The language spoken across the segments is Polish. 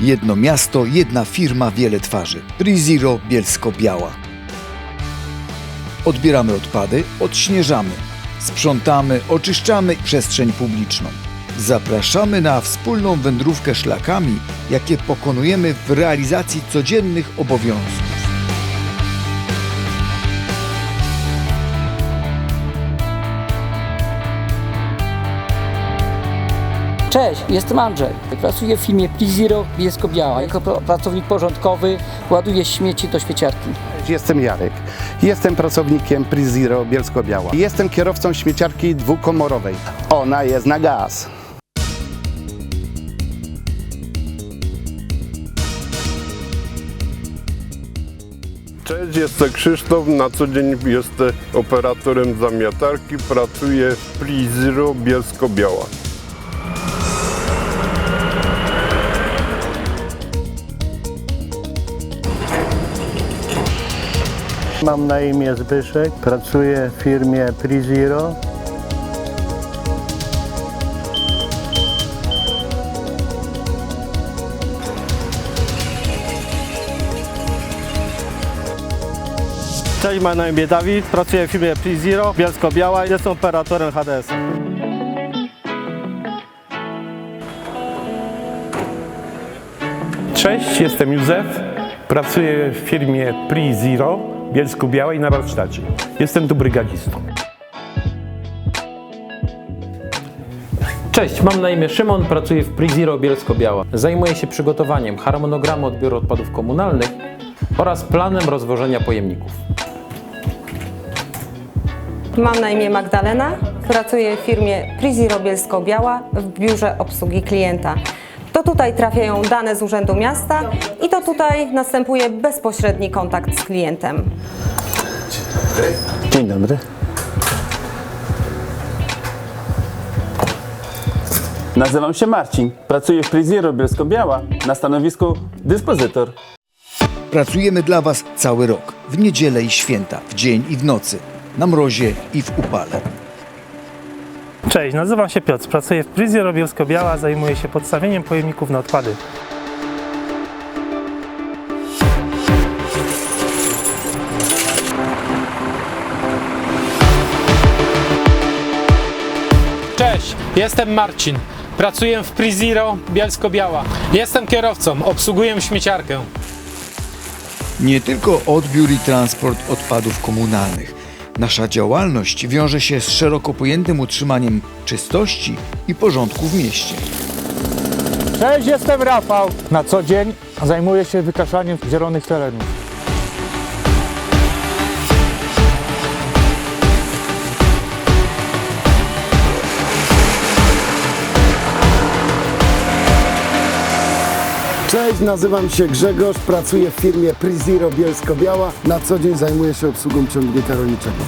Jedno miasto, jedna firma, wiele twarzy. Priziro Bielsko-Biała. Odbieramy odpady, odśnieżamy. Sprzątamy, oczyszczamy przestrzeń publiczną. Zapraszamy na wspólną wędrówkę szlakami, jakie pokonujemy w realizacji codziennych obowiązków. Cześć, jestem Andrzej. Pracuję w firmie Priziro Bielsko-Biała. Jako pracownik porządkowy ładuję śmieci do śmieciarki. Jestem Jarek. Jestem pracownikiem Priziro Bielsko-Biała. Jestem kierowcą śmieciarki dwukomorowej. Ona jest na gaz. Cześć, jestem Krzysztof. Na co dzień jestem operatorem zamiatarki. Pracuję w Prizro Bielsko-Biała. Mam na imię Zbyszek, pracuję w firmie Priziro. Cześć, mam na imię Dawid, pracuję w firmie Prizero Bielsko-Biała, jestem operatorem HDS. Cześć, jestem Józef. Pracuję w firmie Pre-Zero Bielsku-Białej na warsztacie. Jestem tu brygadzistą. Cześć, mam na imię Szymon, pracuję w Priziro Bielsko-Biała. Zajmuję się przygotowaniem harmonogramu odbioru odpadów komunalnych oraz planem rozwożenia pojemników. Mam na imię Magdalena, pracuję w firmie Priziro Bielsko-Biała w biurze obsługi klienta. To tutaj trafiają dane z Urzędu Miasta i to tutaj następuje bezpośredni kontakt z klientem. Dzień dobry. Nazywam się Marcin. Pracuję w Prizero Bielsko-Biała na stanowisku dyspozytor. Pracujemy dla Was cały rok, w niedzielę i święta, w dzień i w nocy, na mrozie i w upale. Cześć, nazywam się Piotr, pracuję w Prizero Bielsko-Biała, zajmuję się podstawieniem pojemników na odpady. Cześć, jestem Marcin. Pracuję w Priziro Bielsko-Biała. Jestem kierowcą, obsługuję śmieciarkę. Nie tylko odbiór i transport odpadów komunalnych. Nasza działalność wiąże się z szeroko pojętym utrzymaniem czystości i porządku w mieście. Cześć, jestem Rafał. Na co dzień zajmuję się wykaszaniem zielonych terenów. Cześć, nazywam się Grzegorz, pracuję w firmie Priziro Bielsko-Biała. Na co dzień zajmuję się obsługą ciągnika rolniczego.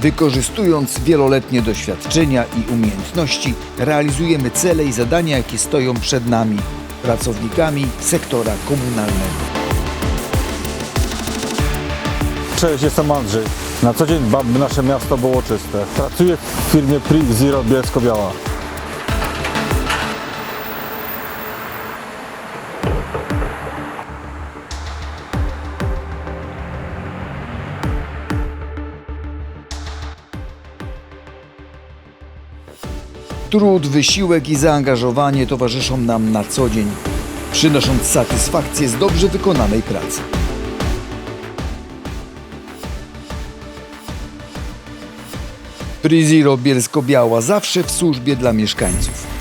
Wykorzystując wieloletnie doświadczenia i umiejętności, realizujemy cele i zadania, jakie stoją przed nami, pracownikami sektora komunalnego. Cześć, jestem Andrzej. Na co dzień dbam, by nasze miasto było czyste. Pracuję w firmie Priziro Bielsko-Biała. Trud, wysiłek i zaangażowanie towarzyszą nam na co dzień, przynosząc satysfakcję z dobrze wykonanej pracy. Priziro Bielsko-Biała zawsze w służbie dla mieszkańców.